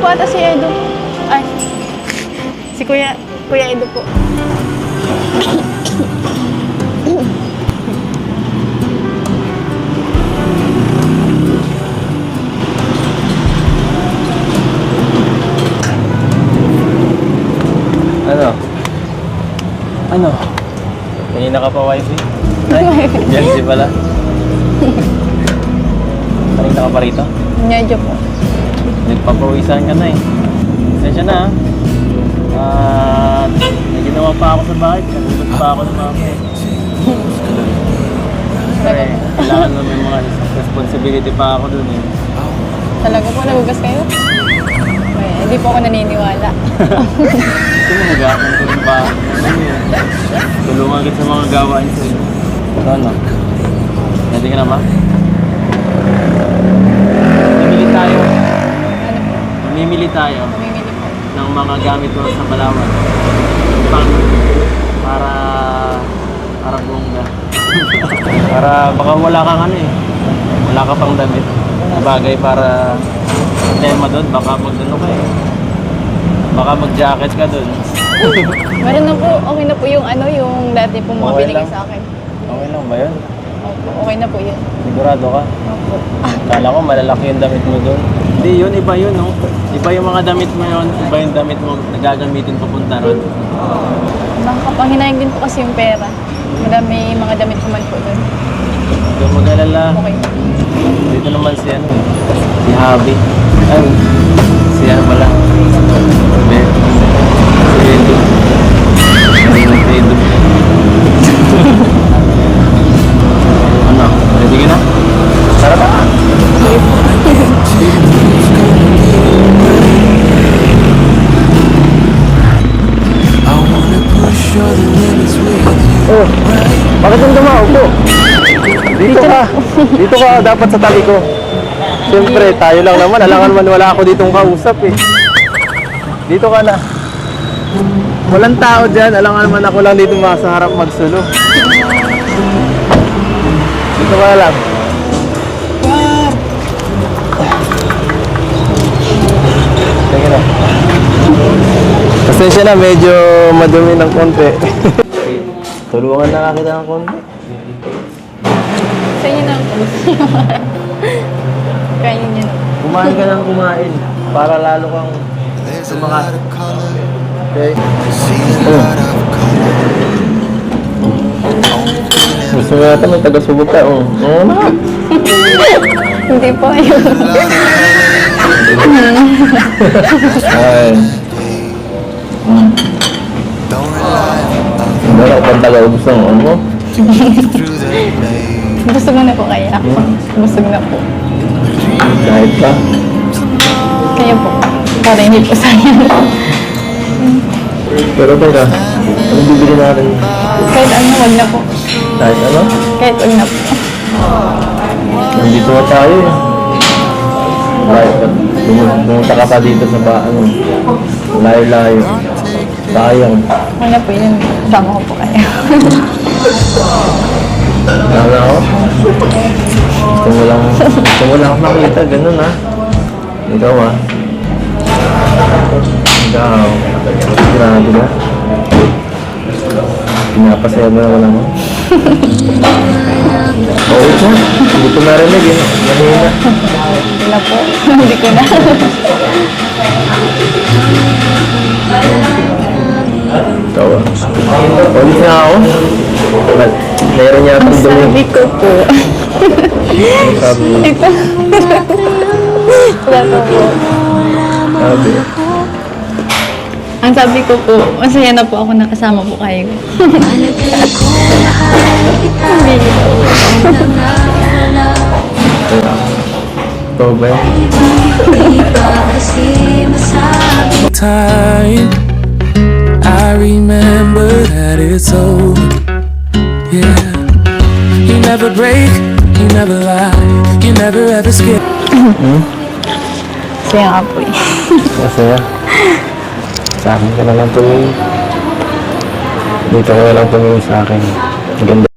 po ata si Edo. Ay, si Kuya, Kuya Edo po. Ano? Ano? Kanina ka pa wifi? Ay, si pala. Kanina ka pa rito? Medyo po. Nagpapawisan ka na eh. Sensya na ah. At may ginawa pa ako sa bahay. Nagulat pa ako ng mga Kasi kailangan mo may mga responsibility pa ako dun eh. Talaga po, nagugas kayo? Ay, hindi po ako naniniwala. Mo mag-aakon ko rin pa. Tulungan kita sa mga gawain sa iyo. Ito ano? Ready ka na ba? Mamimili tayo. ano po? Mamimili tayo Mamimili po. ng mga gamit mo sa Palawan. Pang para para bongga. para baka wala kang ano eh. Wala ka pang damit. Bagay para tema doon. Baka mag ano ka eh. Baka mag-jacket ka doon. Meron na po, okay na po yung ano, yung dati po mga Okay binigay lang. sa akin. Okay lang ba yun? Opo, okay na po yun. Sigurado ka? Opo. Kala ko malalaki yung damit mo doon. Hindi, yun, iba yun, no? Iba yung mga damit mo yun, iba yung damit mo na gagamitin papunta ron. Baka panghinayang din po kasi yung pera. Madami mga damit ko man po doon. Yung mag-alala, Okay. dito naman si ano, si Javi. Ay, si ano pala? Si bakit yung dumaupo? Dito ka. Dito ka dapat sa tabi ko. Siyempre, tayo lang naman. Alangan man wala ako ditong kausap eh. Dito ka na. Walang tao dyan. Alangan naman ako lang dito sa harap magsulo. Dito ka lang. Sige na. Pasensya na, medyo madumi ng konti. Tulungan na nga kita ng konti. Sa inyo na po. Kainin niyo na. Kumain ka ng kumain para lalo kang sumakas. Okay? Gusto mo yata may taga-subog ka. Oo. Oo na. Hindi po, ayun. Ay. Hindi ako pang taga-ubos ng ano mo. Busog na po kaya. Busog na po. Kahit pa. Kaya po. Para hindi po sayang. Pero teka, ano bibili natin? Kahit ano, wag na po. Kahit ano? Kahit wag na po. Nandito na tayo eh. Kahit pumunta ka pa dito sa ba, ano, layo-layo. Sayang. Wag na po yun. Sama ko po kaya. Wala ako. Gusto mo lang, gusto mo lang makita, ganun ha. Ikaw ha. Ikaw. Grabe ba? Pinapasaya mo na wala mo. Oo ka. Hindi ko narinig eh. Mahina. Hindi na po. Hindi ko na. Meron yata Ang dumi. sabi ko po. Sabi. Ito. Wala po po. Sabi. Ang sabi ko po, masaya na po ako nakasama po kayo. Hindi po. Ikaw ba? time I remember that it's over Yeah never break, you never lie You never ever skip Masaya nga po eh. Masaya. Sa akin ka na lang tumingin. Dito ka na lang tumingin sa akin. Ang ganda.